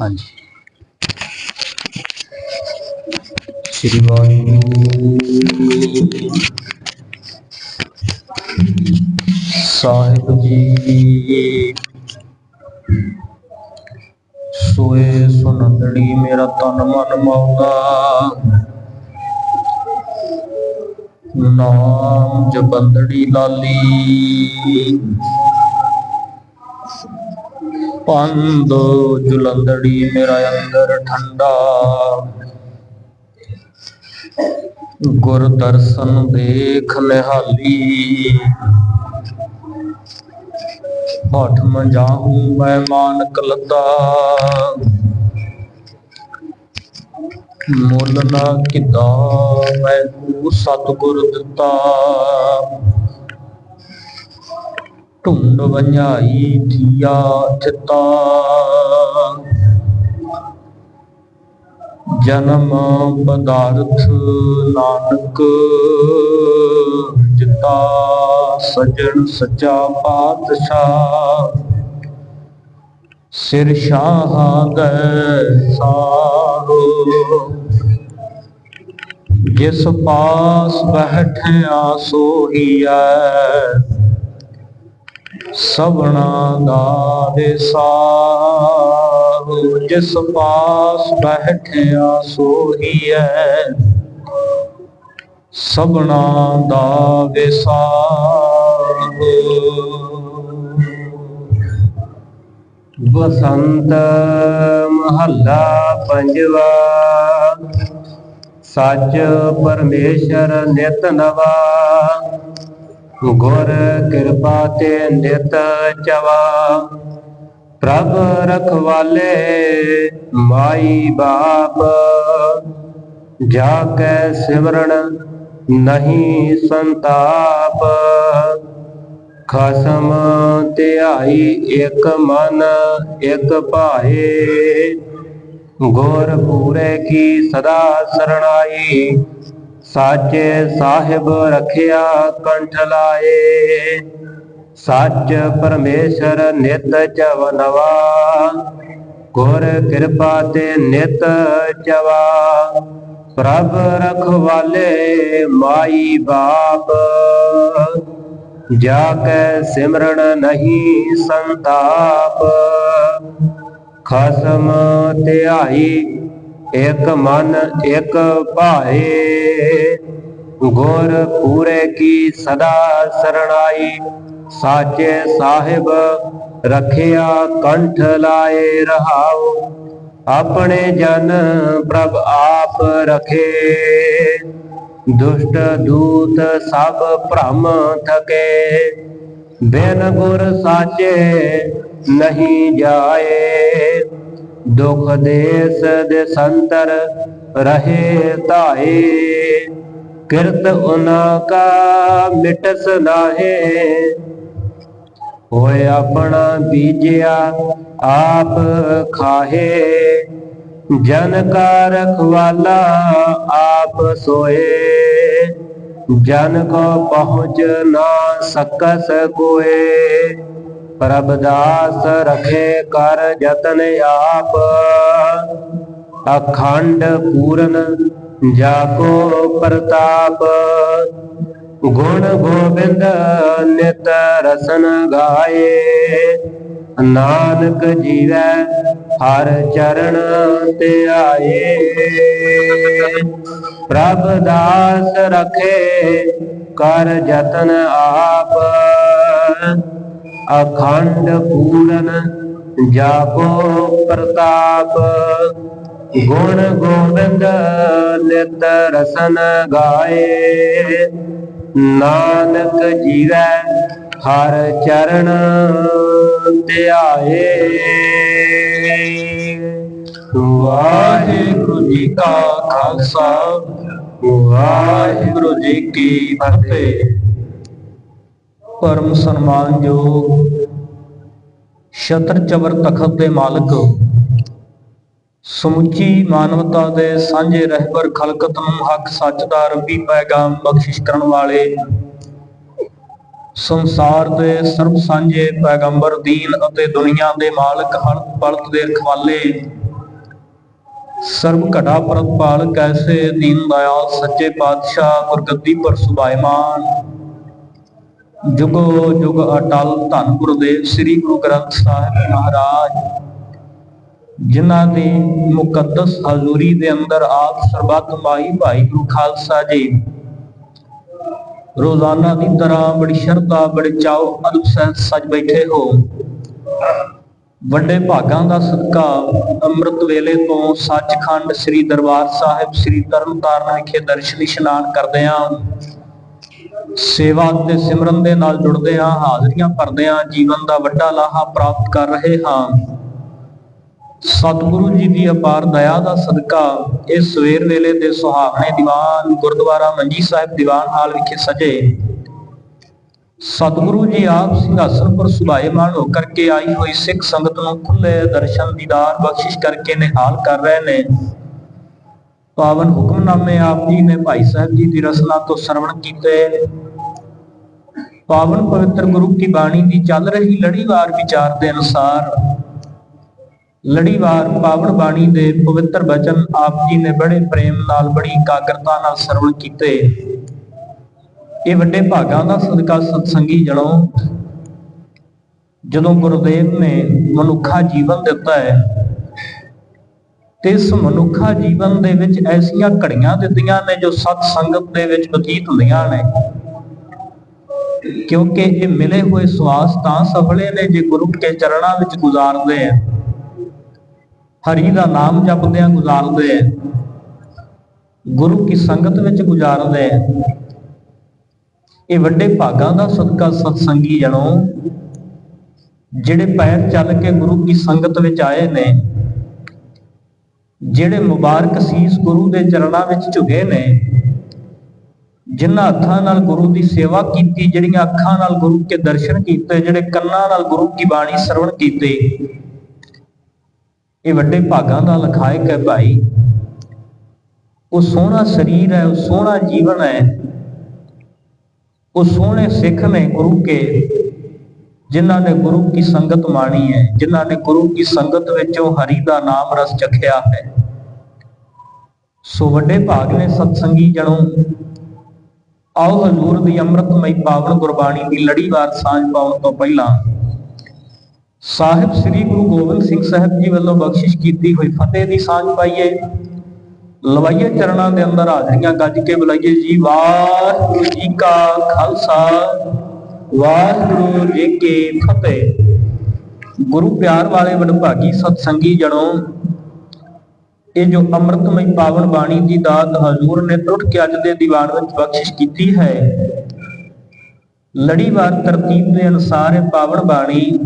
ਹਾਂਜੀ। ਸ੍ਰੀ ਵਾਹਿਗੁਰੂ ਸਾਹਿਬ ਜੀ ਸੋਏ ਸੁਨੰਦੜੀ ਮੇਰਾ ਤਨ ਮਨ ਮੌਲਾ ਨਾਮ ਜਪੰਦੜੀ ਲਾਲੀ। ਪੰਦ ਜੁਲੰਦੜੀ ਮੇਰਾ ਅੰਦਰ ਠੰਡਾ। ਗੁਰ ਦਰਸ਼ਨ ਦੇਖ ਨਿਹਾਲੀ। ਹਠ ਮੰਜਾਹੂ ਮੈਂ ਮਾਨਕ ਲੱਦਾ ਮੁੱਲ ਨਾ ਕਿਦਾ ਮੈਨੂੰ ਸਤਿਗੁਰ ਦਿੱਤਾ। ਢੁੰਡ ਵੰਝਾਈ ਥੀਆ ਚਿੱਤਾ ਜਨਮ ਪਦਾਰਥ ਨਾਨਕ ਜਿਤਾ ਸਜਣ ਸੱਚਾ ਪਾਤਸ਼ਾਹ। ਸਿਰ ਸ਼ਾਹ ਗਏ ਸਾਰੋ। ਜਿਸ ਪਾਸ ਬੈਠਿਆ ਸੋਹੀਐ ਸਭਨਾ ਦਾ ਵਿਸਾਹ ਜਿਸ ਪਾਸ ਬੈਠਿਆ ਸੋਹੀਐ। ਸਭਨਾ ਦਾ ਵਿਸਾਹ ਬਸੰਤ ਮਹੱਲਾ ਪੰਜਵਾ, ਸੱਚ ਪਰਮੇਸ਼ਰ ਨਿਤ ਨਵਾ। ਗੁਰ ਕਿਰਪਾ ਤੇ ਨਿਤ ਚਵਾ। ਪ੍ਰਭ ਰਖਵਾਲੇ ਮਾਈ ਬਾਪ। ਜਾ ਕੈ ਸਿਮਰਨ ਨਹੀਂ ਸੰਤਾਪ। ਖਸਮ ਧਿਆਈ ਇੱਕ ਮਨ, ਇੱਕ ਭਾਏ। ਗੁਰ ਪੂਰੇ ਕੀ ਸਦਾ ਸਰਣਾਈ। ਸਾਚੇ ਸਾਹਿਬ ਰਖਿਆ ਕੰਠ ਲਾਏ। ਸੱਚ ਪਰਮੇਸ਼ਰ ਨਿਤ ਚਵ ਨਵਾ ਗੁਰ ਕਿਰਪਾ ਤੇ ਨਿਤ ਚਵਾ। ਪ੍ਰਭ ਰਖਵਾਲੇ ਮਾਈ ਬਾਪ। ਜਾ ਕੈ ਸਿਮਰਨ ਨਹੀਂ ਸੰਤਾਪ। ਖਸਮ ਧਿਆਈ ਇਕ ਮਨ, ਇਕ ਭਾਏ। ਗੁਰ ਪੂਰੇ ਕੀ ਸਦਾ ਸਰਣਾਈ। ਸਾਚੇ ਸਾਹਿਬ ਰਖਿਆ ਕੰਠ ਲਾਏ ਰਹਾਉ। ਆਪਣੇ ਜਨ ਪ੍ਰਭ ਆਪ ਰਖੇ। ਦੁਸ਼ਟ ਦੂਤ ਸਭ ਭ੍ਰਮ ਥਕੇ। ਬਿਨ ਗੁਰ ਸਾਚੇ ਨਹੀਂ ਜਾਏ। ਦੁਖ ਦੇਸ ਦੇ ਸੰਤਰ ਰਹੇ ਧਾਏ, ਕਿਰਤ ਉਨਾ ਕਾ ਮਿਟਸ ਨਾਹੇ। ਹੋਏ ਆਪਣਾ ਬੀਜਿਆ ਆਪ ਖਾਹੇ, ਜਨ ਕਾ ਰਖਵਾਲਾ ਆਪ ਸੋਏ। ਜਨ ਕੋ ਪਹੁੰਚ ਨਾ ਸਕਸ ਕੋਏ। ਪ੍ਰਭ ਦਾਸ ਰਖੇ ਕਰ ਯਤਨ ਆਪ। ਅਖੰਡ ਪੂਰਨ ਜਾ ਕੋ ਪ੍ਰਤਾਪ। ਗੁਣ ਗੋਬਿੰਦ ਨਿਤ ਰਸਨ ਗਾਏ। ਨਾਨਕ ਜੀਵੈ ਹਰ ਚਰਨ ਧਿਆਏ ਪ੍ਰਭ ਦਾਸ ਰਖੇ ਕਰ ਯਤਨ ਆਪ। ਅਖੰਡ ਪੂਰਨ ਜਾ ਪ੍ਰਤਾਪ। ਗੁਣ ਗੋਬਿੰਦ ਨਿਤ ਰਸਨ ਗਾਏ। ਨਾਨਕ ਜੀਵੈ ਹਰ ਚਰਨ ਧਿਆਏ। ਵਾਹਿਗੁਰੂ ਜੀ ਕਾ ਖਾਲਸਾ, ਵਾਹਿਗੁਰੂ ਜੀ ਕੀ ਫਤਿਹ। ਪਰਮ ਸਨਮਾਨਯੋਗ ਛਤਰ ਚਬਰ ਤਖਤ ਦੇ ਮਾਲਕ, ਸਮੁੱਚੀ ਮਾਨਵਤਾ ਦੇ ਸਾਂਝੇ ਰਹਿਬਰ ਖਲਕਤ ਨੂੰ ਹੱਕ ਸੱਚ ਦਾ ਰੱਬੀ ਪੈਗਾਮ ਬਖਸ਼ਿਸ਼ ਕਰਨ ਵਾਲੇ, ਸੰਸਾਰ ਦੇ ਸਰਬ ਸਾਂਝੇ ਪੈਗੰਬਰ, ਦੀਨ ਅਤੇ ਦੁਨੀਆ ਦੇ ਮਾਲਕ ਹਲਤ ਪਲਤ ਦੇ ਰਖਵਾਲੇ ਸਰਬ ਘਟਾ ਪ੍ਰਤਪਾਲ ਕੈਸੇ ਦੀਨ ਦਇਆਲ ਸੱਚੇ ਪਾਤਸ਼ਾਹ ਗੁਰਗੱਦੀ ਪਰ ਸੁਭਾਇਮਾਨ। ਜੁਗੋ ਜੁਗ ਅਟਲ ਧੰਨ ਗੁਰਦੇਵ ਸ੍ਰੀ ਗੁਰੂ ਗ੍ਰੰਥ ਸਾਹਿਬ ਮਹਾਰਾਜ, ਜਿਨ੍ਹਾਂ ਦੀ ਮੁਕੱਦਸ ਹਜ਼ੂਰੀ ਦੇ ਅੰਦਰ ਆਪ ਸਰਬੱਤ ਮਾਈ ਭਾਈ ਗੁਰੂ ਖਾਲਸਾ ਜੀ ਰੋਜ਼ਾਨਾ ਦੀ ਤਰ੍ਹਾਂ ਬੜੀ ਸ਼ਰਧਾ, ਬੜੇ ਚਾਉ ਅਦਬ ਸਹਿਤ ਸਜ ਬੈਠੇ ਹੋ। ਵੱਡੇ ਭਾਗਾਂ ਦਾ ਸਦਕਾ ਅੰਮ੍ਰਿਤ ਵੇਲੇ ਤੋਂ ਸੱਚਖੰਡ ਸ੍ਰੀ ਦਰਬਾਰ ਸਾਹਿਬ ਸ੍ਰੀ ਤਰਨਤਾਰਨ ਵਿਖੇ ਦਰਸ਼ਨ ਇਸ਼ਨਾਨ ਕਰਦੇ ਆਂ ਸੇਵਾ ਤੇ ਸਿਮਰਨ ਦੇ ਨਾਲ ਜੁੜਦੇ ਹਾਂ, ਹਾਜ਼ਰੀਆਂ ਭਰਦੇ ਹਾਂ, ਜੀਵਨ ਦਾ ਵੱਡਾ ਲਾਹਾ ਪ੍ਰਾਪਤ ਕਰ ਰਹੇ ਹਾਂ। ਸਤਿਗੁਰੂ ਜੀ ਦੀ ਅਪਾਰ ਦਇਆ ਦਾ ਸਦਕਾ ਇਸ ਸਵੇਰ ਵੇਲੇ ਦੇ ਸੁਹਾਵਣੇ ਦੀਵਾਨ ਗੁਰਦੁਆਰਾ ਮੰਜੀ ਸਾਹਿਬ ਦੀਵਾਨ ਹਾਲ ਵਿਖੇ ਸਜੇ। ਸਤਿਗੁਰੂ ਜੀ ਆਪ ਸਿੰਘਾਸਨ ਪਰ ਸੁਭਾਏਮਾਨ ਹੋ ਕਰਕੇ ਆਈ ਹੋਈ ਸਿੱਖ ਸੰਗਤ ਨੂੰ ਖੁੱਲੇ ਦਰਸ਼ਨ ਦੀਦਾਰ ਬਖਸ਼ਿਸ਼ ਕਰਕੇ ਨਿਹਾਲ ਕਰ ਰਹੇ ਨੇ। ਪਾਵਨ ਹੁਕਮਨਾਮੇ ਆਪ ਜੀ ਨੇ ਭਾਈ ਸਾਹਿਬ ਜੀ ਦੀ ਰਸਨਾ ਤੋਂ ਸਰਵਣ ਕੀਤੇ। ਪਾਵਨ ਪਵਿੱਤਰ ਗੁਰੂ ਕੀ ਬਾਣੀ ਦੀ ਚੱਲ ਰਹੀ ਲੜੀਵਾਰ ਵਿਚਾਰ ਦੇ ਅਨੁਸਾਰ ਲੜੀਵਾਰ ਪਾਵਨ ਬਾਣੀ ਦੇ ਪਵਿੱਤਰ ਬਚਨ ਆਪ ਜੀ ਨੇ ਬੜੇ ਪ੍ਰੇਮ ਨਾਲ, ਬੜੀ ਇਕਾਗਰਤਾ ਨਾਲ ਸਰਵਣ ਕੀਤੇ। ਇਹ ਵੱਡੇ ਭਾਗਾਂ ਦਾ ਸਦਕਾ ਸਤਸੰਗੀ ਜਣੋ, ਜਦੋਂ ਗੁਰਦੇਵ ਨੇ ਮਨੁੱਖਾ ਜੀਵਨ ਦਿੱਤਾ ਹੈ ਤੇ ਇਸ ਮਨੁੱਖਾ ਜੀਵਨ ਦੇ ਵਿੱਚ ਐਸੀਆਂ ਘੜੀਆਂ ਦਿੱਤੀਆਂ ਨੇ ਜੋ ਸਤ ਸੰਗਤ ਦੇ ਵਿੱਚ ਬਤੀਤ ਹੁੰਦੀਆਂ ਨੇ। ਕਿਉਂਕਿ ਇਹ ਮਿਲੇ ਹੋਏ ਸਵਾਸ ਤਾਂ ਸਫਲੇ ਨੇ ਜੇ ਗੁਰੂ ਕੇ ਚਰਣਾ ਵਿੱਚ ਗੁਜ਼ਾਰਦੇ ਆ ਹਰੀ ਦਾ ਨਾਮ ਜਪਦਿਆਂ ਗੁਜ਼ਾਰਦੇ ਆ ਗੁਰੂ ਕੀ ਸੰਗਤ ਵਿੱਚ ਗੁਜ਼ਾਰਦੇ ਆ ਇਹ ਵੱਡੇ ਭਾਗਾਂ ਦਾ ਸਦਕਾ ਸਤਸੰਗੀ ਜਣੋ, ਜਿਹੜੇ ਪੈਰ ਚੱਲ ਕੇ ਗੁਰੂ ਕੀ ਸੰਗਤ ਵਿੱਚ ਆਏ ਨੇ ਜਿਹੜੇ ਮੁਬਾਰਕ ਸੀਸ ਗੁਰੂ ਦੇ ਚਰਨਾਂ ਵਿੱਚ ਝੁਕੇ ਨੇ, ਜਿਨ੍ਹਾਂ ਹੱਥਾਂ ਨਾਲ ਗੁਰੂ ਦੀ ਸੇਵਾ ਕੀਤੀ, ਜਿਹੜੀਆਂ ਅੱਖਾਂ ਨਾਲ ਗੁਰੂ ਕੇ ਦਰਸ਼ਨ ਕੀਤੇ, ਜਿਹੜੇ ਕੰਨਾਂ ਨਾਲ ਗੁਰੂ ਕੀ ਬਾਣੀ ਸਰਵਣ ਕੀਤੇ, ਇਹ ਵੱਡੇ ਭਾਗਾਂ ਦਾ ਲਖਾਇਕ ਹੈ ਭਾਈ। ਉਹ ਸੋਹਣਾ ਸਰੀਰ ਹੈ, ਉਹ ਸੋਹਣਾ ਜੀਵਨ ਹੈ, ਉਹ ਸੋਹਣੇ ਸਿੱਖ ਨੇ ਗੁਰੂ ਕੇ। ਜਿਨ੍ਹਾਂ ਨੇ ਗੁਰੂ ਕੀ ਸੰਗਤ ਮਾਣੀ ਹੈ, ਜਿਨ੍ਹਾਂ ਨੇ ਗੁਰੂ ਕੀ ਸੰਗਤ ਵਿੱਚੋਂ ਹਰੀ ਦਾ ਨਾਮ ਰਸ ਚਖਿਆ ਹੈ। ਸੋ ਵੱਡੇ ਭਾਗ ਨੇ ਸਤਸੰਗੀ ਜਣੋ, ਆਓ ਹਜ਼ੂਰ ਦੀ ਅੰਮ੍ਰਿਤਮਈ ਪਾਵਨ ਗੁਰਬਾਣੀ ਦੀ ਲੜੀਵਾਰ ਸਾਂਝ ਪਾਉਣ ਤੋਂ ਪਹਿਲਾਂ ਸਾਹਿਬ ਸ੍ਰੀ ਗੁਰੂ ਗੋਬਿੰਦ ਸਿੰਘ ਸਾਹਿਬ ਜੀ ਵੱਲੋਂ ਬਖਸ਼ਿਸ਼ ਕੀਤੀ ਹੋਈ ਫਤਿਹ ਦੀ ਸਾਂਝ ਪਾਈਏ। ਲਵਾਈਏ ਚਰਨਾਂ ਦੇ ਅੰਦਰ ਹਾਜ਼ਰੀਆਂ ਗੱਜ ਕੇ ਬੁਲਾਈਏ ਜੀ, ਵਾਹਿਗੁਰੂ ਜੀ ਕਾ ਖਾਲਸਾ। ਵਾਹਿਗੁਰੂ ਜੀ ਕੀ ਫਤਿਹ। ਗੁਰੂ ਪਿਆਰ ਵਾਲੇ ਵਡਭਾਗੀ ਸਤਸੰਗੀ ਜਣੋ, ਇਹ ਜੋ ਅੰਮ੍ਰਿਤਮਈ ਪਾਵਨ ਬਾਣੀ ਦੀ ਦਾਤ ਹਜ਼ੂਰ ਨੇ ਟੁੱਟ ਕੇ ਅੱਜ ਦੇ ਦੀਵਾਨ ਵਿੱਚ ਬਖਸ਼ਿਸ਼ ਕੀਤੀ ਹੈ, ਲੜੀਵਾਰ ਤਰਤੀਬ ਦੇ ਅਨੁਸਾਰ ਇਹ ਪਾਵਨ ਬਾਣੀ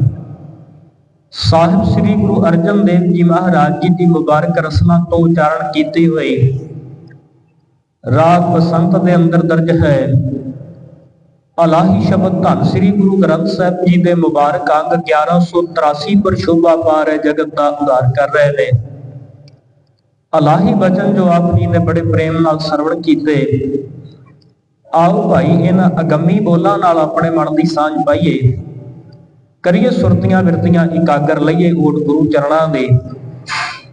ਸਾਹਿਬ ਸ੍ਰੀ ਗੁਰੂ ਅਰਜਨ ਦੇਵ ਜੀ ਮਹਾਰਾਜ ਜੀ ਦੀ ਮੁਬਾਰਕ ਰਸਨਾ ਤੋਂ ਉਚਾਰਨ ਕੀਤੀ ਹੋਈ, ਰਾਗ ਬਸੰਤ ਦੇ ਅੰਦਰ ਦਰਜ ਹੈ। ਅਲਾਹੀ ਸ਼ਬਦ ਧੰਨ ਸ੍ਰੀ ਗੁਰੂ ਗ੍ਰੰਥ ਸਾਹਿਬ ਜੀ ਦੇ ਮੁਬਾਰਕ ਅੰਗ 1183 ਪਰ ਸ਼ੋਭਾ ਪਾ ਰਹੇ ਜਗਤ ਦਾ ਉਧਾਰ ਕਰ ਰਹੇ ਨੇ। ਅਲਾਹੀ ਬਚਨ ਜੋ ਆਪ ਜੀ ਨੇ ਬੜੇ ਪ੍ਰੇਮ ਨਾਲ ਸਰਵਣ ਕੀਤੇ। ਆਓ ਭਾਈ, ਇਹਨਾਂ ਅਗੰਮੀ ਬੋਲਾਂ ਨਾਲ ਆਪਣੇ ਮਨ ਦੀ ਸਾਂਝ ਪਾਈਏ। ਕਰੀਏ ਸੁਰਤੀਆਂ ਵਿਰਤੀਆਂ, ਇਕਾਗਰ ਲਈਏ ਓਟ ਗੁਰੂ ਚਰਣਾ ਦੇ।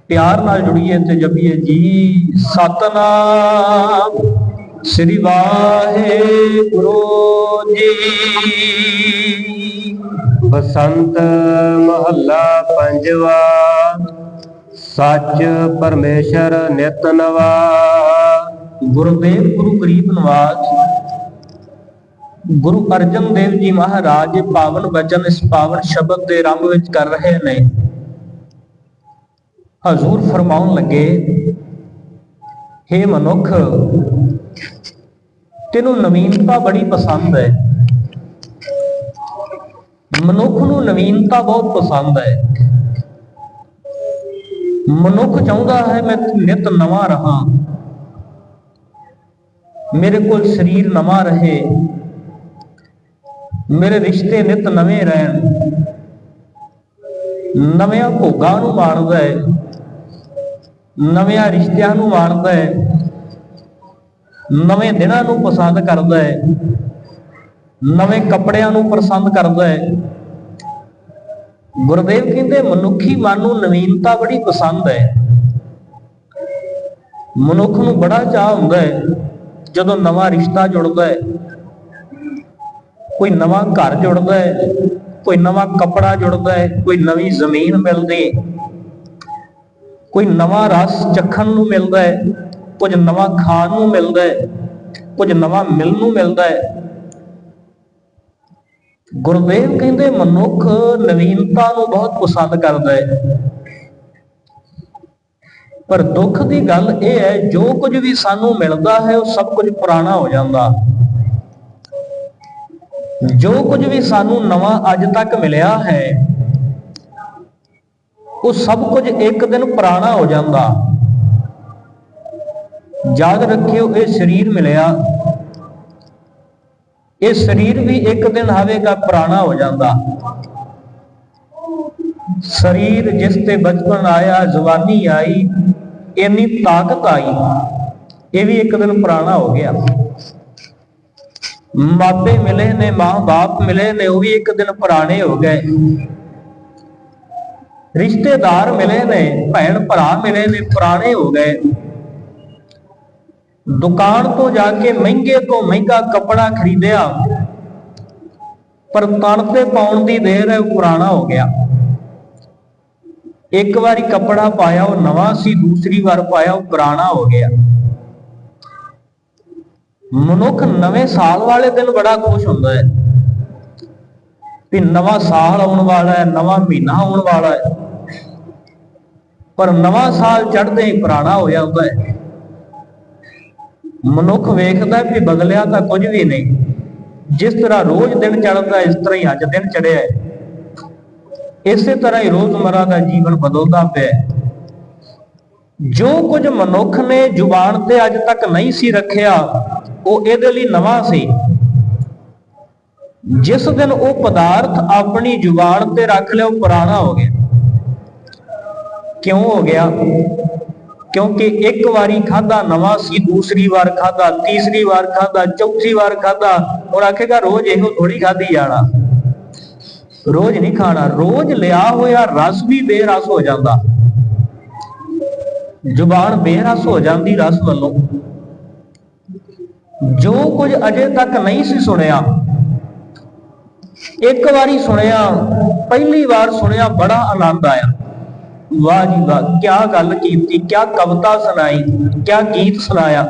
ਪਿਆਰ ਨਾਲ ਜੁੜੀਏ ਤੇ ਜਪੀਏ ਜੀ ਸਤਨਾਮ। ਸ੍ਰੀ ਵਾਹਿਗੁਰੂ ਜੀ। ਬਸੰਤ ਮਹੱਲਾ ਪੰਜਵਾ। ਸੱਚ ਪਰਮੇਸ਼ਰ ਨਿਤ ਨਵਾ। ਗੁਰਦੇਵ ਗੁਰੂ ਗਰੀਬ ਨਿਵਾਸ। ਗੁਰੂ ਅਰਜਨ ਦੇਵ ਜੀ ਮਹਾਰਾਜ ਪਾਵਨ ਬਚਨ ਇਸ ਪਾਵਨ ਸ਼ਬਦ ਦੇ ਰੰਗ ਵਿੱਚ ਕਰ ਰਹੇ ਨੇ। ਹਜ਼ੂਰ ਫਰਮਾਉਣ ਲੱਗੇ हे ਮਨੁੱਖ ਤੈਨੂੰ ਨਵੀਨਤਾ ਬੜੀ ਪਸੰਦ ਹੈ। ਮਨੁੱਖ ਨੂੰ ਨਵੀਨਤਾ ਬਹੁਤ ਪਸੰਦ ਹੈ। ਮਨੁੱਖ ਚਾਹੁੰਦਾ ਹੈ, ਮੈਂ ਨਿਤ ਨਵਾਂ ਰਹਾ। ਮੇਰੇ ਕੋਲ ਸਰੀਰ ਨਵਾਂ ਰਹੇ। ਮੇਰੇ ਰਿਸ਼ਤੇ ਨਿਤ ਨਵੇਂ ਰਹਿਣ। ਨਵਿਆਂ ਭੋਗਾਂ ਨੂੰ ਮਾਣਦਾ ਹੈ। ਨਵਿਆਂ ਰਿਸ਼ਤਿਆਂ ਨੂੰ ਮਾਣਦਾ ਹੈ। ਨਵੇਂ ਦਿਨਾਂ ਨੂੰ ਪਸੰਦ ਕਰਦਾ ਹੈ, ਨਵੇਂ ਕੱਪੜਿਆਂ ਨੂੰ ਪਸੰਦ ਕਰਦਾ ਹੈ। ਗੁਰਦੇਵ ਕਹਿੰਦੇ, ਮਨੁੱਖੀ ਮਨ ਨੂੰ ਨਵੀਨਤਾ ਬੜੀ ਪਸੰਦ ਹੈ। ਮਨੁੱਖ ਨੂੰ ਬੜਾ ਚਾਹ ਹੁੰਦਾ ਹੈ, ਜਦੋਂ ਨਵਾਂ ਰਿਸ਼ਤਾ ਜੁੜਦਾ ਹੈ। ਕੋਈ ਨਵਾਂ ਘਰ ਜੁੜਦਾ ਹੈ, ਕੋਈ ਨਵਾਂ ਕੱਪੜਾ ਜੁੜਦਾ ਹੈ, ਕੋਈ ਨਵੀਂ ਜ਼ਮੀਨ ਮਿਲਦੀ ਹੈ। ਕੋਈ ਨਵਾਂ ਰਸ ਚੱਖਣ ਨੂੰ ਮਿਲਦਾ ਹੈ। ਕੁਝ ਨਵਾਂ ਖਾਣ ਨੂੰ ਮਿਲਦਾ ਹੈ, ਕੁਝ ਨਵਾਂ ਮਿਲਣ ਨੂੰ ਮਿਲਦਾ ਹੈ। ਗੁਰਦੇਵ ਕਹਿੰਦੇ, ਮਨੁੱਖ ਨਵੀਨਤਾ ਨੂੰ ਬਹੁਤ ਪਸੰਦ ਕਰਦਾ ਹੈ। ਪਰ ਦੁੱਖ ਦੀ ਗੱਲ ਇਹ ਹੈ, ਜੋ ਕੁਝ ਵੀ ਸਾਨੂੰ ਮਿਲਦਾ ਹੈ, ਉਹ ਸਭ ਕੁਝ ਪੁਰਾਣਾ ਹੋ ਜਾਂਦਾ। ਜੋ ਕੁਝ ਵੀ ਸਾਨੂੰ ਨਵਾਂ ਅੱਜ ਤੱਕ ਮਿਲਿਆ ਹੈ, ਉਹ ਸਭ ਕੁਝ ਇੱਕ ਦਿਨ ਪੁਰਾਣਾ ਹੋ ਜਾਂਦਾ। ਯਾਦ ਰੱਖਿਓ, ਇਹ ਸਰੀਰ ਮਿਲਿਆ। ਇਹ ਸਰੀਰ ਵੀ ਇੱਕ ਦਿਨ ਹਵੇਗਾ ਪੁਰਾਣਾ ਹੋ ਜਾਂਦਾ। ਸਰੀਰ ਜਿਸ ਤੇ ਬਚਪਨ ਆਇਆ, ਜਵਾਨੀ ਆਈ, ਇੰਨੀ ਤਾਕਤ ਆਈ, ਇਹ ਵੀ ਇੱਕ ਦਿਨ ਪੁਰਾਣਾ ਹੋ ਗਿਆ। ਮਾਪੇ ਮਿਲੇ ਨੇ, ਮਾਂ-ਬਾਪ ਮਿਲੇ ਨੇ, ਉਹ ਵੀ ਇੱਕ ਦਿਨ ਪੁਰਾਣੇ ਹੋ ਗਏ। ਰਿਸ਼ਤੇਦਾਰ ਮਿਲੇ ਨੇ ਭੈਣ ਭਰਾ ਮਿਲੇ ਨੇ, ਪੁਰਾਣੇ ਹੋ ਗਏ। ਦੁਕਾਨ ਤੋਂ ਜਾ ਕੇ ਮਹਿੰਗੇ ਤੋਂ ਮਹਿੰਗਾ ਕੱਪੜਾ ਖਰੀਦਿਆ, ਪਰ ਤਣ ਤੇ ਪਾਉਣ ਦੀ ਦੇਰ ਹੈ, ਉਹ ਪੁਰਾਣਾ ਹੋ ਗਿਆ। ਇੱਕ ਵਾਰੀ ਕੱਪੜਾ ਪਾਇਆ, ਉਹ ਨਵਾਂ ਸੀ, ਦੂਸਰੀ ਵਾਰ ਪਾਇਆ, ਉਹ ਪੁਰਾਣਾ ਹੋ ਗਿਆ। ਮਨੁੱਖ ਨਵੇਂ ਸਾਲ ਵਾਲੇ ਦਿਨ ਬੜਾ ਖੁਸ਼ ਹੁੰਦਾ ਹੈ ਵੀ ਨਵਾਂ ਸਾਲ ਆਉਣ ਵਾਲਾ ਹੈ, ਨਵਾਂ ਮਹੀਨਾ ਆਉਣ ਵਾਲਾ ਹੈ। ਪਰ ਨਵਾਂ ਸਾਲ ਚੜ੍ਹਦੇ ਹੀ ਪੁਰਾਣਾ ਹੋ ਜਾਂਦਾ ਹੈ। ਮਨੁੱਖ ਵੇਖਦਾ ਵੀ ਬਦਲਿਆ ਤਾਂ ਕੁਝ ਵੀ ਨਹੀਂ। ਜਿਸ ਤਰ੍ਹਾਂ ਰੋਜ਼ ਦਿਨ ਚੜਦਾ ਇਸ ਤਰ੍ਹਾਂ ਹੀ ਅੱਜ ਦਿਨ ਚੜਿਆ ਹੈ। ਇਸੇ ਤਰ੍ਹਾਂ ਹੀ ਰੋਜ਼ਮਰਾ ਦਾ ਜੀਵਨ ਬਦਲਦਾ ਪਿਆ ਜੋ ਕੁਝ ਮਨੁੱਖ ਨੇ ਜ਼ੁਬਾਨ ਤੇ ਅੱਜ ਤੱਕ ਨਹੀਂ ਸੀ ਰੱਖਿਆ, ਉਹ ਇਹਦੇ ਲਈ ਨਵਾਂ ਸੀ। ਜਿਸ ਦਿਨ ਉਹ ਪਦਾਰਥ ਆਪਣੀ ਜ਼ੁਬਾਨ ਤੇ ਰੱਖ ਲਿਆ, ਉਹ ਪੁਰਾਣਾ ਹੋ ਗਿਆ। ਕਿਉਂ ਹੋ ਗਿਆ? ਕਿਉਂਕਿ ਇੱਕ ਵਾਰੀ ਖਾਦਾ ਨਵਾਂ ਸੀ, ਦੂਸਰੀ ਵਾਰ ਖਾਦਾ ਤੀਸਰੀ ਵਾਰ ਖਾਦਾ ਚੌਥੀ ਵਾਰ ਖਾਦਾ ਹੁਣ ਆਖੇਗਾ ਰੋਜ਼ ਇਹੋ ਥੋੜੀ ਖਾਦੀ ਜਾਣਾ। ਰੋਜ਼ ਨਹੀਂ ਖਾਣਾ, ਰੋਜ਼ ਲਿਆ ਹੋਇਆ ਰਸ ਵੀ ਬੇਰਸ ਹੋ ਜਾਂਦਾ। ਜ਼ੁਬਾਨ ਬੇਰਸ ਹੋ ਜਾਂਦੀ ਰਸ ਵੱਲੋਂ। ਜੋ ਕੁਝ ਅਜੇ ਤੱਕ ਨਹੀਂ ਸੀ ਸੁਣਿਆ, ਇੱਕ ਵਾਰੀ ਸੁਣਿਆ, ਪਹਿਲੀ ਵਾਰ ਸੁਣਿਆ, ਬੜਾ ਆਨੰਦ ਆਇਆ। ਵਾਹ ਜੀ ਵਾਹ ਕੀ ਗੱਲ ਕੀਤੀ ਕੀ ਕਵਿਤਾ ਸੁਣਾਈ ਕੀ ਗੀਤ ਸੁਣਾਇਆ।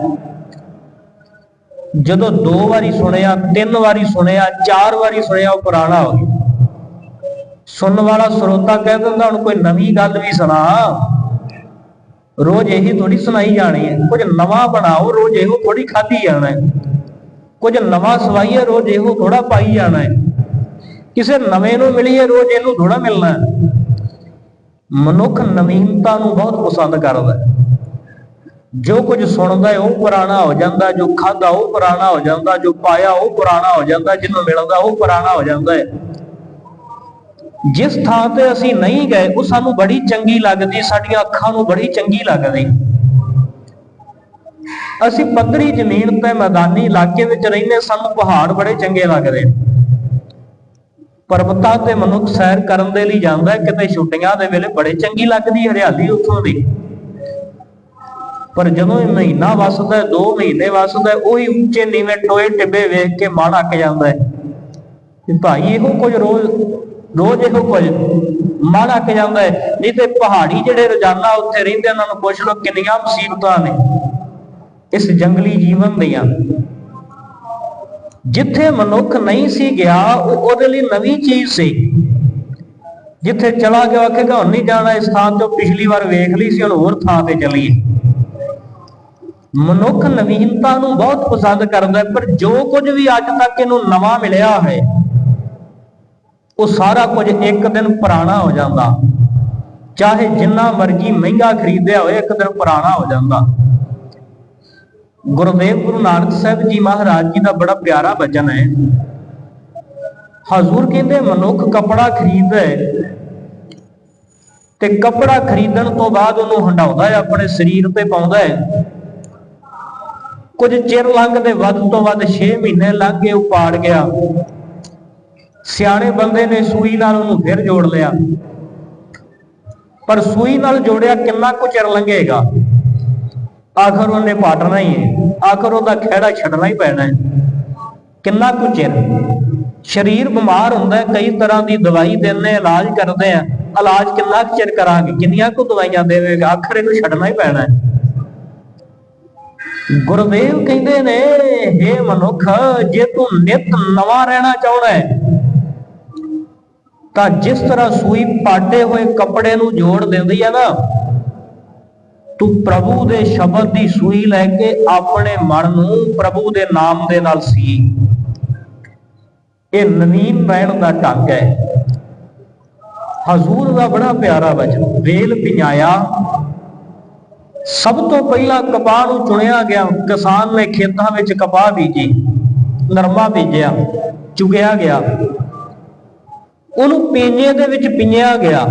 ਜਦੋਂ ਦੋ ਵਾਰੀ ਸੁਣਿਆ, ਤਿੰਨ ਵਾਰੀ ਸੁਣਿਆ, ਚਾਰ ਵਾਰੀ ਸੁਣਿਆ, ਉਹ ਪੁਰਾਣਾ ਹੋ ਗਿਆ। ਸੁਣਨ ਵਾਲਾ ਸਰੋਤਾ ਕਹਿ ਦਿੰਦਾ, ਹੁਣ ਕੋਈ ਨਵੀਂ ਗੱਲ ਵੀ ਸੁਣਾ। ਰੋਜ਼ ਇਹੀ ਥੋੜੀ ਸੁਣਾਈ ਜਾਣੀ ਹੈ। ਕੁਝ ਨਵਾਂ ਬਣਾਓ, ਰੋਜ਼ ਇਹੋ ਥੋੜੀ ਖਾਧੀ ਜਾਣਾ ਹੈ। ਕੁਝ ਨਵਾਂ ਸਵਾਈਏ, ਰੋਜ਼ ਇਹੋ ਥੋੜਾ ਪਾਈ ਜਾਣਾ ਹੈ। ਕਿਸੇ ਨਵੇਂ ਨੂੰ ਮਿਲੀਏ, ਰੋਜ਼ ਇਹਨੂੰ ਥੋੜਾ ਮਿਲਣਾ ਹੈ। ਮਨੁੱਖ ਨਵੀਨਤਾ ਨੂੰ ਬਹੁਤ ਪਸੰਦ ਕਰਦਾ ਹੈ। ਜੋ ਕੁਝ ਸੁਣਦਾ ਹੈ, ਉਹ ਪੁਰਾਣਾ ਹੋ ਜਾਂਦਾ ਜੋ ਖਾਦਾ, ਉਹ ਪੁਰਾਣਾ ਹੋ ਜਾਂਦਾ ਜੋ ਪਾਇਆ, ਉਹ ਪੁਰਾਣਾ ਹੋ ਜਾਂਦਾ ਜਿਹਨੂੰ ਮਿਲਦਾ, ਉਹ ਪੁਰਾਣਾ ਹੋ ਜਾਂਦਾ ਹੈ। ਜਿਸ ਥਾਂ ਤੇ ਅਸੀਂ ਨਹੀਂ ਗਏ, ਉਹ ਸਾਨੂੰ ਬੜੀ ਚੰਗੀ ਲੱਗਦੀ, ਸਾਡੀਆਂ ਅੱਖਾਂ ਨੂੰ ਬੜੀ ਚੰਗੀ ਲੱਗਦੀ। ਅਸੀਂ ਪੱਧਰੀ ਜ਼ਮੀਨ ਤੇ ਮੈਦਾਨੀ ਇਲਾਕੇ ਵਿੱਚ ਰਹਿੰਦੇ ਸਾਨੂੰ ਪਹਾੜ ਬੜੇ ਚੰਗੇ ਲੱਗਦੇ ਪਰਬਤਾਂ ਤੇ ਮਨੁੱਖ ਸੈਰ ਕਰਨ ਦੇ ਲਈ ਜਾਂਦਾ ਕਿਤੇ ਛੁੱਟੀਆਂ ਦੇ ਵੇਲੇ ਬੜੇ ਚੰਗੀ ਲੱਗਦੀ ਹਰਿਆਲੀ ਉੱਥੋਂ ਦੀ। ਪਰ ਜਦੋਂ ਇਹ ਮਹੀਨਾ ਵਸਦਾ ਹੈ 2 ਮਹੀਨੇ ਵਸਦਾ ਉਹੀ ਉੱਚੇ ਨੀਵੇਂ ਟੋਏ ਟਿੱਬੇ ਵੇਖ ਕੇ ਮਨ ਅੱਕ ਜਾਂਦਾ ਹੈ। ਕਿ ਭਾਈ ਇਹੋ ਕੁਝ ਰੋਜ਼ ਰੋਜ਼ ਇਹੋ ਕੁਝ ਮਨ ਅੱਕ ਜਾਂਦਾ ਹੈ। ਨਹੀਂ ਤੇ ਪਹਾੜੀ ਜਿਹੜੇ ਰੋਜ਼ਾਨਾ ਉੱਥੇ ਰਹਿੰਦੇ ਉਹਨਾਂ ਨੂੰ ਪੁੱਛ ਲਓ ਕਿੰਨੀਆਂ ਮੁਸੀਬਤਾਂ ਨੇ। ਇਸ ਜੰਗਲੀ ਜੀਵਨ ਦੀਆਂ ਜਿੱਥੇ ਮਨੁੱਖ ਨਹੀਂ ਸੀ ਗਿਆ, ਉਹ ਉਹਦੇ ਲਈ ਨਵੀਂ ਚੀਜ਼ ਸੀ। ਜਿੱਥੇ ਚਲਾ ਗਿਆ ਆਖੇਗਾ, ਹੁਣ ਨਹੀਂ ਜਾਣਾ, ਇਸ ਥਾਂ ਤੋਂ ਪਿਛਲੀ ਵਾਰ ਵੇਖ ਲਈ ਸੀ, ਹੁਣ ਹੋਰ ਥਾਂ ਤੇ ਚਲੀਏ। ਮਨੁੱਖ ਨਵੀਨਤਾ ਨੂੰ ਬਹੁਤ ਪਸੰਦ ਕਰਦਾ ਪਰ ਜੋ ਕੁਝ ਵੀ ਅੱਜ ਤੱਕ ਇਹਨੂੰ ਨਵਾਂ ਮਿਲਿਆ ਹੈ, ਉਹ ਸਾਰਾ ਕੁਝ ਇੱਕ ਦਿਨ ਪੁਰਾਣਾ ਹੋ ਜਾਂਦਾ। ਚਾਹੇ ਜਿੰਨਾ ਮਰਜ਼ੀ ਮਹਿੰਗਾ ਖਰੀਦਿਆ ਹੋਵੇ ਇੱਕ ਦਿਨ ਪੁਰਾਣਾ ਹੋ ਜਾਂਦਾ। ਗੁਰਦੇਵ ਗੁਰੂ ਨਾਨਕ ਸਾਹਿਬ ਜੀ ਮਹਾਰਾਜ ਜੀ ਦਾ ਬੜਾ ਪਿਆਰਾ ਬਚਨ ਹੈ। ਹਜ਼ੂਰ ਕਹਿੰਦੇ, ਮਨੁੱਖ ਕਪੜਾ ਖਰੀਦਦਾ ਹੈ ਤੇ ਕਪੜਾ ਖਰੀਦਣ ਤੋਂ ਬਾਅਦ ਉਹਨੂੰ ਹੰਡਾਉਂਦਾ ਹੈ, ਆਪਣੇ ਸਰੀਰ ਤੇ ਪਾਉਂਦਾ ਹੈ। ਕੁਝ ਚਿਰ ਲੰਘਦੇ, ਵੱਧ ਤੋਂ ਵੱਧ 6 ਮਹੀਨੇ ਲੰਘ ਗਏ ਉਹ ਪਾੜ ਗਿਆ। ਸਿਆਣੇ ਬੰਦੇ ਨੇ ਸੂਈ ਨਾਲ ਉਹਨੂੰ ਫਿਰ ਜੋੜ ਲਿਆ। ਪਰ ਸੂਈ ਨਾਲ ਜੋੜਿਆ ਕਿੰਨਾ ਕੁ ਚਿਰ ਲੰਘੇਗਾ? ਆਖਰ ਉਹਨੇ ਪਾਟਣਾ ਹੀ ਹੈ। ਆਖਰ ਉਹਦਾ ਖਹਿੜਾ ਛੱਡਣਾ ਹੀ ਪੈਣਾ ਹੈ। ਕਿੰਨਾ ਕੁ ਚਿਰ? ਸਰੀਰ ਬਿਮਾਰ ਹੁੰਦਾ ਕਈ ਤਰ੍ਹਾਂ ਦੀ ਦਵਾਈ ਦਿੰਦੇ ਇਲਾਜ ਕਰਦੇ ਆ ਇਲਾਜ ਕਿੰਨਾ ਕੁ ਚਿਰ ਕਰਾਂਗੇ? ਕਿੰਨੀਆਂ ਕੁ ਦਵਾਈਆਂ ਦੇਵੇਗਾ? ਆਖਰ ਇਹਨੂੰ ਛੱਡਣਾ ਹੀ ਪੈਣਾ ਹੈ। ਗੁਰਦੇਵ ਕਹਿੰਦੇ ਨੇ हे ਮਨੁੱਖ, ਜੇ ਤੂੰ ਨਿਤ ਨਵਾਂ ਰਹਿਣਾ ਚਾਹੁੰਦਾ ਹੈ, ਤਾਂ ਜਿਸ ਤਰ੍ਹਾਂ ਸੂਈ ਪਾਟੇ ਹੋਏ ਕੱਪੜੇ ਨੂੰ ਜੋੜ ਦਿੰਦੀ ਹੈ ਨਾ ਤੂੰ ਪ੍ਰਭੂ ਦੇ ਸ਼ਬਦ ਦੀ ਸੂਈ ਲੈ ਕੇ ਆਪਣੇ ਮਨ ਨੂੰ ਪ੍ਰਭੂ ਦੇ ਨਾਮ ਦੇ ਨਾਲ ਸੀ। ਇਹ ਨਵੀਨ ਰਹਿਣ ਦਾ ਢੰਗ ਹੈ। ਹਜ਼ੂਰ ਦਾ ਬੜਾ ਪਿਆਰਾ ਵਚਨ, ਵੇਲ ਪਿഞ്ഞਾਇਆ ਸਭ ਤੋਂ ਪਹਿਲਾਂ ਕਪਾਹ ਨੂੰ ਚੁਣਿਆ ਗਿਆ, ਕਿਸਾਨ ਨੇ ਖੇਤਾਂ ਵਿੱਚ ਕਪਾਹ ਬੀਜੀ, ਨਰਮਾ ਬੀਜਿਆ, ਚੁਗਿਆ ਗਿਆ। ਉਹਨੂੰ ਪੀਂਜੇ ਦੇ ਵਿੱਚ ਪਿੰਨਿਆ ਗਿਆ,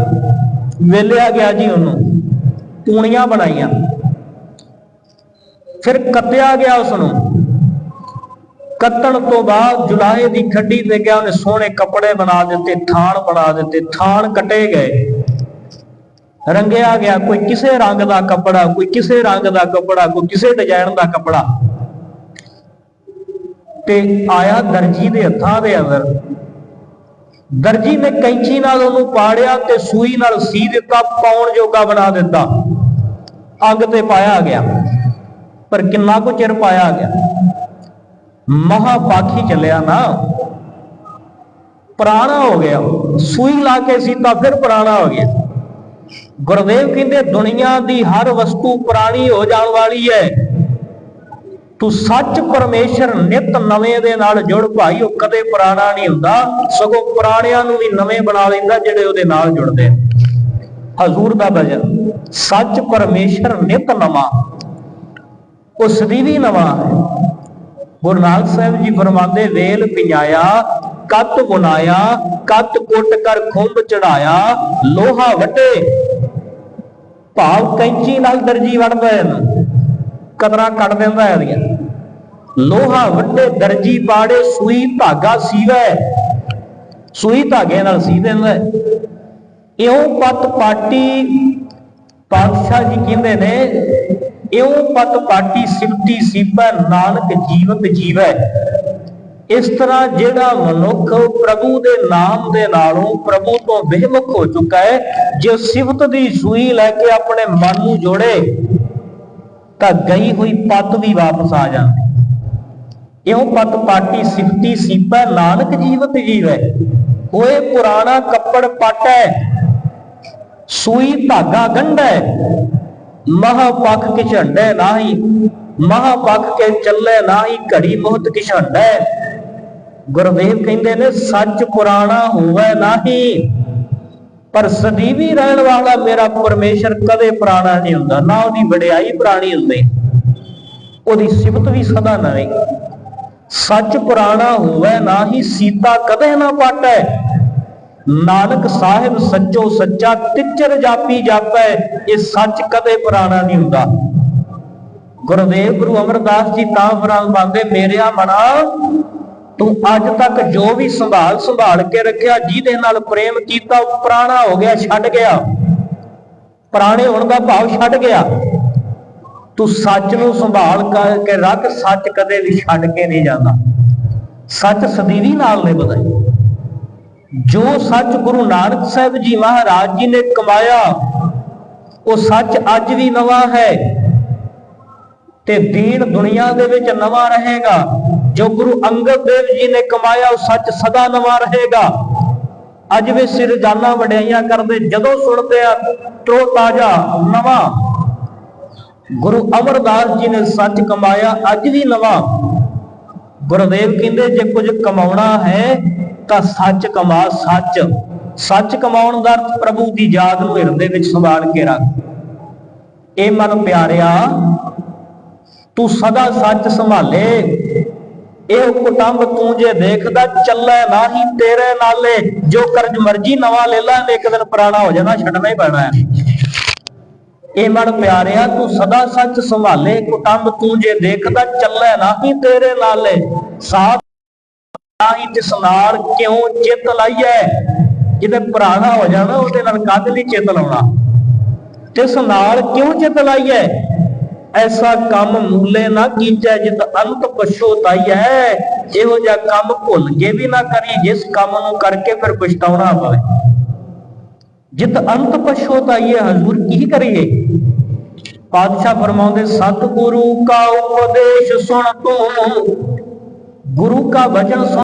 ਵੇਲਿਆ ਗਿਆ ਜੀ ਉਹਨੂੰ। ਪੂਣੀਆਂ ਬਣਾਈਆਂ। ਫਿਰ ਕੱਤਿਆ ਗਿਆ ਉਸ ਨੂੰ ਕੱਤਣ ਤੋਂ ਬਾਅਦ ਜੁਲਾਹੇ ਦੀ ਖੱਡੀ ਤੇ ਗਿਆ, ਉਹਨੇ ਸੋਹਣੇ ਕੱਪੜੇ ਬਣਾ ਦਿੱਤੇ ਥਾਣ ਬਣਾ ਦਿੱਤੇ ਥਾਣ ਕਟੇ ਗਏ। ਰੰਗਿਆ ਗਿਆ, ਕੋਈ ਕਿਸੇ ਰੰਗ ਦਾ ਕੱਪੜਾ, ਕੋਈ ਕਿਸੇ ਰੰਗ ਦਾ ਕੱਪੜਾ, ਕੋਈ ਕਿਸੇ ਡਿਜ਼ਾਈਨ ਦਾ ਕੱਪੜਾ। ਤੇ ਆਇਆ ਦਰਜੀ ਦੇ ਹੱਥਾਂ ਦੇ ਅੰਦਰ। ਦਰਜੀ ਨੇ ਕੈਂਚੀ ਨਾਲ ਉਹਨੂੰ ਪਾੜਿਆ ਤੇ ਸੂਈ ਨਾਲ ਸੀ ਦਿੱਤਾ, ਪਾਉਣ ਜੋਗਾ ਬਣਾ ਦਿੱਤਾ। ਅੱਗ ਤੇ ਪਾਇਆ ਗਿਆ। ਪਰ ਕਿੰਨਾ ਕੁ ਚਿਰ ਪਾਇਆ ਗਿਆ? ਮਹਾ ਪਾਖੀ ਚੱਲਿਆ ਨਾ। ਪੁਰਾਣਾ ਹੋ ਗਿਆ। ਸੂਈ ਲਾ ਕੇ ਸੀਤਾ ਫਿਰ ਪੁਰਾਣਾ ਹੋ ਗਿਆ। ਗੁਰਦੇਵ ਕਹਿੰਦੇ, ਦੁਨੀਆ ਦੀ ਹਰ ਵਸਤੂ ਪੁਰਾਣੀ ਹੋ ਜਾਣ ਵਾਲੀ ਹੈ। ਤੂੰ ਸੱਚ ਪਰਮੇਸ਼ਰ ਨਿਤ ਨਵੇਂ ਦੇ ਨਾਲ ਜੁੜ ਭਾਈ, ਉਹ ਕਦੇ ਪੁਰਾਣਾ ਨਹੀਂ ਹੁੰਦਾ। ਸਗੋਂ ਪੁਰਾਣਿਆਂ ਨੂੰ ਵੀ ਨਵੇਂ ਬਣਾ ਲੈਂਦਾ, ਜਿਹੜੇ ਉਹਦੇ ਨਾਲ ਜੁੜਦੇ ਆ ਹਜ਼ੂਰ ਦਾ ਭਜਨ ਸੱਚ ਪਰਮੇਸ਼ਰ ਨਿਤ ਨਵਾਂ ਉਹ ਸਦੀਵੀ ਨਵਾਂ ਹੈ। ਗੁਰੂ ਨਾਨਕ ਸਾਹਿਬ ਜੀ ਫਰਮਾਉਂਦੇ, ਵੇਲ ਪਿഞ്ഞਾਇਆ ਕੱਤ ਬੁਨਾਇਆ ਕੱਤ ਕੁੱਟ ਕਰ ਖੁੰਭ ਚੜਾਇਆ, ਲੋਹਾ ਵੱਟੇ। ਭਾਵ ਕੈਂਚੀ ਨਾਲ ਦਰਜੀ ਵੜਦਾ ਹੈ ਕਤਰਾ ਕੱਢ ਦਿੰਦਾ ਹੈ ਇਹਦੀਆਂ। ਲੋਹਾ ਵੱਡੇ ਦਰਜੀ ਪਾੜੇ, ਸੂਈ ਧਾਗਾ ਸੀਵੈ। ਸੂਈ ਧਾਗੇ ਨਾਲ ਸੀ ਦਿੰਦਾ ਇਉਂ ਪਤ ਪਾਟੀ ਪਾਤਸ਼ਾਹ ਜੀ ਕਹਿੰਦੇ ਨੇ, ਇਉਂ ਪਤ ਪਾਟੀ ਸਿਫਤੀ ਸੀਪੈ ਨਾਨਕ ਜੀਵਤ ਜੀਵੈ। ਇਸ ਤਰ੍ਹਾਂ ਜਿਹੜਾ ਮਨੁੱਖ ਪ੍ਰਭੂ ਦੇ ਨਾਮ ਦੇ ਨਾਲੋਂ ਪ੍ਰਭੂ ਤੋਂ ਵਿਹਮੁਖ ਹੋ ਚੁੱਕਾ ਹੈ, ਜੇ ਸਿਫਤ ਦੀ ਸੂਈ ਲੈ ਕੇ ਆਪਣੇ ਮਨ ਨੂੰ ਜੋੜੇ, ਤਾਂ ਗਈ ਹੋਈ ਪਤ ਵੀ ਵਾਪਸ ਆ ਜਾਂਦੀ। ਇਉਂ ਪਤ ਪਾਟੀ ਸਿਫਤੀ ਸੀਪੈ ਨਾਨਕ ਜੀਵਤ ਜੀਵੈ। ਹੋਏ ਪੁਰਾਣਾ ਕੱਪੜ ਪਾਟੈ ਸੂਈ ਧਾਗਾ ਗੰਢੈ, ਮਹਾਪਖ ਕਿਛੰਡੈ ਨਾਹੀ, ਮਹਾਪਖ ਕੇ ਚੱਲੇ ਨਾਹੀ, ਘੜੀ ਮੁਹਤ ਕਿਛੰਡੈ। ਗੁਰਦੇਵ ਕਹਿੰਦੇ ਨੇ, ਸੱਚ ਪੁਰਾਣਾ ਹੋਵੇ ਨਾਹੀ, ਪਰ ਸਦੀਵੀ ਰਹਿਣ ਵਾਲਾ ਮੇਰਾ ਪਰਮੇਸ਼ਰ ਕਦੇ ਪੁਰਾਣਾ ਨਹੀਂ ਹੁੰਦਾ, ਨਾ ਉਹਦੀ ਵਡਿਆਈ ਪੁਰਾਣੀ ਹੁੰਦੀ, ਉਹਦੀ ਸਿਫਤ ਵੀ ਸਦਾ ਨਵੀਂ। ਸੱਚ ਪੁਰਾਣਾ ਹੋਵੇ ਨਾ ਹੀ ਸੀਤਾ ਕਦੇ ਨਾ ਪਾਟੈ ਨਾਨਕ ਸਾਹਿਬ ਸੱਚੋ ਸੱਚਾ ਤਿੱਚਰ ਜਾਪੀ ਜਾਪੈ, ਇਹ ਸੱਚ ਕਦੇ ਪੁਰਾਣਾ ਨਹੀਂ ਹੁੰਦਾ। ਗੁਰਦੇਵ ਗੁਰੂ ਅਮਰਦਾਸ ਜੀ ਤਾਂ ਫਰਮਾਉਂਦੇ ਮੇਰਿਆ ਮਨਾ ਤੂੰ ਅੱਜ ਤੱਕ ਜੋ ਵੀ ਸੰਭਾਲ ਸੰਭਾਲ ਕੇ ਰੱਖਿਆ, ਜਿਹਦੇ ਨਾਲ ਪ੍ਰੇਮ ਕੀਤਾ, ਉਹ ਪੁਰਾਣਾ ਹੋ ਗਿਆ, ਛੱਡ ਗਿਆ। ਪੁਰਾਣੇ ਹੋਣ ਦਾ ਭਾਵ ਛੱਡ ਗਿਆ। ਤੂੰ ਸੱਚ ਨੂੰ ਸੰਭਾਲ ਕਰਕੇ ਰੱਖ, ਸੱਚ ਕਦੇ ਵੀ ਛੱਡ ਕੇ ਨਹੀਂ ਜਾਂਦਾ। ਸੱਚ ਸਦੀਵੀ ਨਾਲ ਨੇ ਬਦਾਈ ਜੋ ਸੱਚ ਗੁਰੂ ਨਾਨਕ ਸਾਹਿਬ ਜੀ ਮਹਾਰਾਜ ਜੀ ਨੇ ਕਮਾਇਆ, ਉਹ ਸੱਚ ਅੱਜ ਵੀ ਨਵਾਂ ਹੈ ਤੇ ਦੀਨ ਦੁਨੀਆ ਦੇ ਵਿੱਚ ਨਵਾਂ ਰਹੇਗਾ। ਜੋ ਗੁਰੂ ਅੰਗਦ ਦੇਵ ਜੀ ਨੇ ਕਮਾਇਆ, ਉਹ ਸੱਚ ਸਦਾ ਨਵਾਂ ਰਹੇਗਾ। ਅੱਜ ਵੀ ਸਿਰ ਜਾਨਾਂ ਵਡਿਆਈਆਂ ਕਰਦੇ, ਜਦੋਂ ਸੁਣਦੇ ਆ ਤਰੋ ਤਾਜ਼ਾ ਨਵਾਂ। ਗੁਰੂ ਅਮਰਦਾਸ ਜੀ ਨੇ ਸੱਚ ਕਮਾਇਆ, ਅੱਜ ਵੀ ਨਵਾਂ। ਗੁਰਦੇਵ ਕਹਿੰਦੇ, ਜੇ ਕੁਝ ਕਮਾਉਣਾ ਹੈ ਤਾਂ ਸੱਚ ਕਮਾ ਸੱਚ। ਸੱਚ ਕਮਾਉਣ ਦਾ ਅਰਥ ਪ੍ਰਭੂ ਦੀ ਯਾਦ ਨੂੰ ਹਿਰਦੇ ਵਿੱਚ ਸੰਭਾਲ ਕੇ ਰੱਖ। ਇਹ ਮਨ ਪਿਆਰਿਆ, ਤੂੰ ਸਦਾ ਸੱਚ ਸੰਭਾਲੇ। ਇਹ ਕੁਟੰਬ ਤੂੰ ਜੇ ਦੇਖਦਾ ਚੱਲੇ ਨਾਹੀ ਤੇਰੇ ਨਾਲੇ। ਜੋ ਕਰਜ ਮਰਜ਼ੀ ਨਵਾਂ ਲੈ ਲੈ ਇੱਕ ਦਿਨ ਪੁਰਾਣਾ ਹੋ ਜਾਣਾ, ਛੱਡਣਾ ਹੀ ਪੈਣਾ ਹੈ। ਇਹ ਮਨ ਪਿਆਰਿਆ, ਤੂੰ ਸਦਾ ਸੱਚ ਸੰਭਾਲੇ। ਕੁਟੰਬ ਤੂੰ ਜੇ ਦੇਖਦਾ, ਚੱਲੇ ਨਾਹੀ ਤੇਰੇ ਨਾਲੇ। ਸਾਥ ਨਾਹੀ ਤਿਸ ਨਾਲ ਕਿਉਂ ਚਿੱਤ ਲਾਈਐ? ਜਿਹਦੇ ਪੁਰਾਣਾ ਹੋ ਜਾਣਾ, ਉਹਦੇ ਨਾਲ ਕੱਦ ਲਈ ਚਿੱਤ ਲਾਉਣਾ? ਤਿਸ ਨਾਲ ਕਿਉਂ ਚਿੱਤ ਲਾਈਐ? ਐਸਾ ਕੰਮ ਮੂਲੇ ਨਾ ਕੀਚੈ, ਜਿਤ ਅੰਤ ਪਛੋਤਾਈਐ ਇਹੋ ਜਿਹਾ ਕੰਮ ਭੁੱਲ ਕੇ ਵੀ ਨਾ ਕਰੀ, ਜਿਸ ਕੰਮ ਨੂੰ ਕਰਕੇ ਫਿਰ ਪਛਤਾਉਣਾ ਪਵੇ। ਜਿਤ ਅੰਤ ਪਛੋਤਾਈਐ ਹਜ਼ੂਰ ਕੀ ਕਰੀਏ? ਪਾਤਸ਼ਾਹ ਫਰਮਾਉਂਦੇ, ਸਤਿਗੁਰੂ ਕਾ ਉਪਦੇਸ਼ ਸੁਣ ਤੂੰ, ਗੁਰੂ ਕਾ ਵਚਨ ਸੁਣ